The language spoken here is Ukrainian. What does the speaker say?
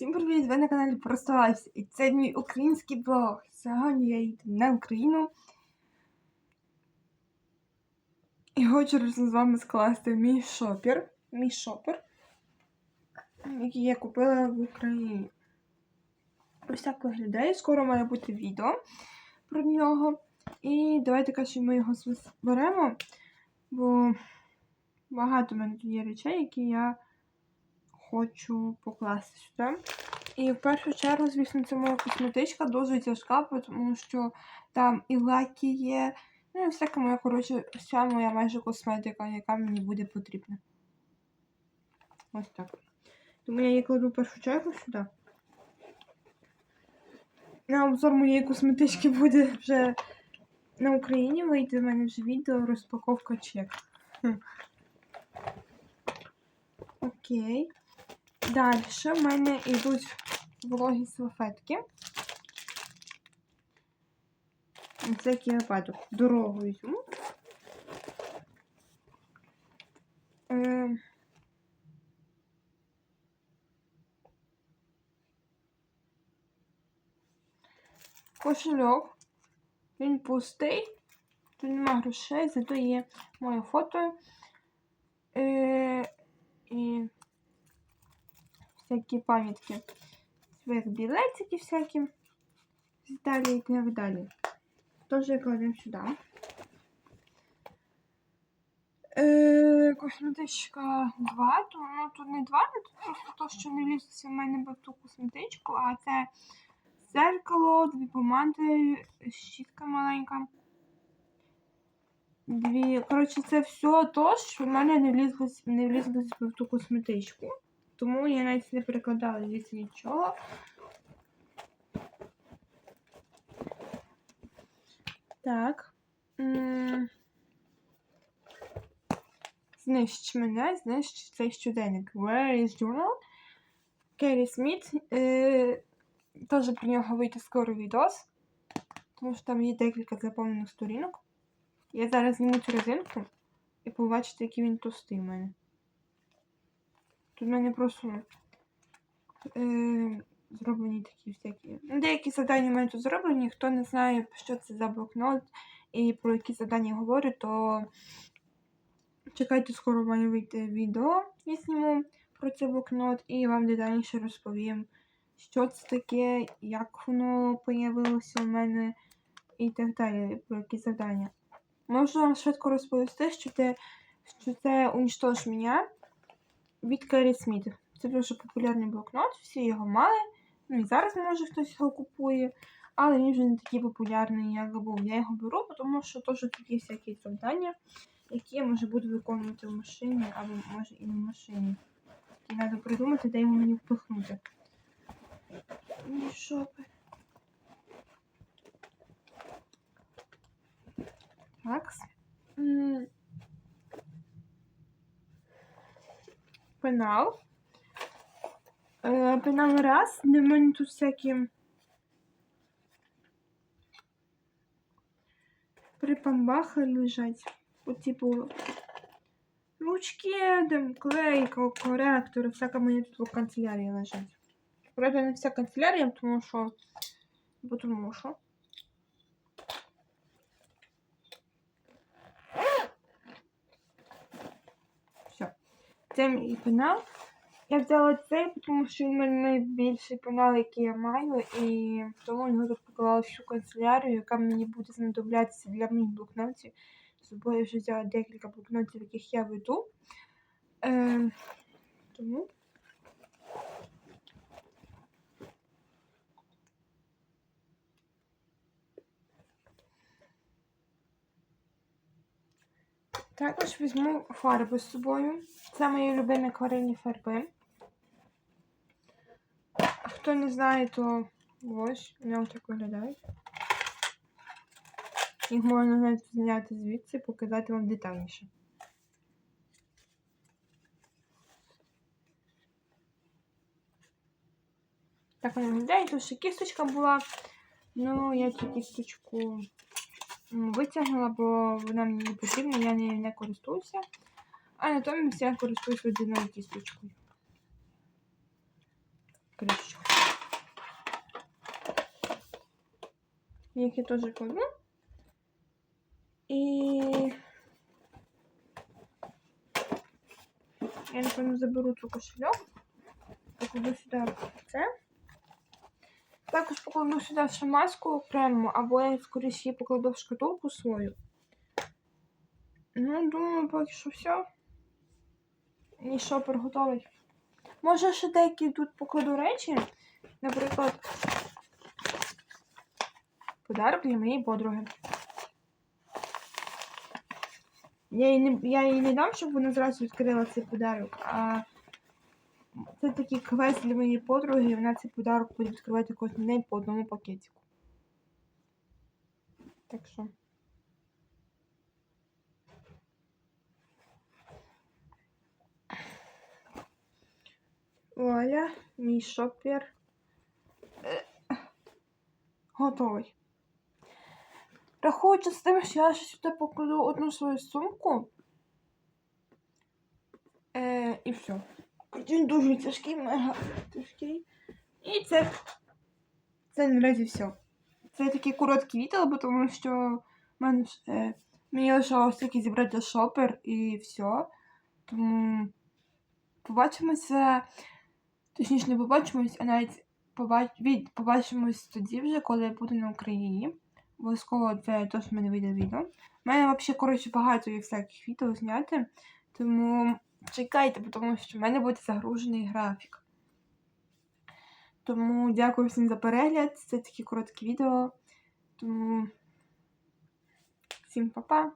Всім привіт! Ви на каналі Просто. І це мій український блог. Сьогодні я їду на Україну. І хочу з вами скласти мій шопер. Мій шопер, який я купила в Україні. Ось так виглядає. Скоро має бути відео про нього. І давайте краще ми його зберемо, бо багато в мене є речей, які я хочу покласти сюди. І в першу чергу, звісно, це моя косметичка дуже тяжка, тому що там і лаки є. Ну і всяка моя, коротше, вся моя майже косметика, яка мені буде потрібна. Ось так. Тому я її кладу в першу чергу сюди. На обзор моєї косметички буде вже на Україні. Вийде в мене вже відео розпаковка чек. Окей. Далі в мене йдуть вологі салфетки. На всякий випадок дорогу візьму. Е, Кошельок. Він пустий. Тут нема грошей, зато є моє фото. Е, і всякі пам'ятки. Своїх білетики всякі. Далі і так далі. Тоже кладемо сюди. Е, косметичка 2, то ну, тут не 2, тут просто то, що не лізеться в мене в ту косметичку, а це зеркало, дві помади, щітка маленька. Дві. Коротше, це все то, що в мене не влізлось, не влізлось в ту косметичку. Тому я навіть не перекладала звідси нічого. Так. Знищ мене, знищ цей щоденник. Where is journal? Керрі Сміт. Е, Теж про нього вийде скоро відос. Тому що там є декілька заповнених сторінок. Я зараз зніму цю резинку і побачите, який він товстий в мене. Тут в мене просто е, зроблені такі всякі. Ну, Деякі завдання в мене тут зроблені. Хто не знає, що це за блокнот і про які завдання говорю, то чекайте, скоро має вийти відео, я зніму про цей блокнот, і вам детальніше розповім, що це таке, як воно появилося в мене і так далі, про які завдання. Можу вам швидко розповісти, що це, що це «Уничтожь мене» від Керрі Сміт. Це дуже популярний блокнот, всі його мали. Ну і зараз, може, хтось його купує, але він вже не такий популярний, як був. Я його беру, тому що теж тут є всякі завдання, які я може буду виконувати в машині, або може і не в машині. І треба придумати, де його мені впихнути. Ні, шопи. Так. Пенал. Е, пенал раз, де в мене тут всякі припамбахи лежать. По типу ручки, там, клейка, коректори, всяка мені тут в канцелярії лежать. Правда, не вся канцелярія, тому що. Бо тому що. Все. Це мій пенал. Я взяла цей, тому що він мене найбільший пенал, який я маю, і тому його поклала всю канцелярію, яка мені буде знадоблятися для моїх блокнотів. З собою вже взяла декілька блокнотів, яких я веду. Е, тому. Також візьму фарби з собою. Це мої любимі акварельні фарби. Хто не знає, то ось, вони так виглядають. Їх можна навіть зняти звідси показати вам детальніше. Так вони виглядають. Тут ще кісточка була. Ну, я цю кісточку витягнула, бо вона мені не потрібна, я нею не користуюся. А натомість я користуюсь водяною кісточкою. кришечку. Їх я теж кладу. І я, напевно, заберу цю кошельок. Покладу сюди це. Також покладу сюди ще маску окремо, або я скоріше її покладу в шкатулку свою. Ну, думаю, поки що все. І шопер готовий. Може, ще деякі тут покладу речі. Наприклад, подарок для моєї подруги. Я їй не, я їй не дам, щоб вона зразу відкрила цей подарок, а це такий квест для моєї подруги, і вона цей подарок буде відкривати кожен день по одному пакетику. Так що. Вуаля, мій шопер е, готовий. Рахуючи з тим, що я ще сюди покладу одну свою сумку. Е, і все. Він дуже тяжкий, мега тяжкий. І це. Це наразі все. Це таке коротке відео, тому що в мене е, мені лишалось тільки зібрати шопер і все. Тому побачимося. Точніше, не побачимось, а навіть від... побачимось тоді вже, коли я буду на Україні. Обов'язково це теж в мене вийде відео. У мене взагалі, коротше, багато є всяких відео зняти. Тому чекайте, тому що в мене буде загружений графік. Тому дякую всім за перегляд. Це такі короткі відео. Тому всім па-па!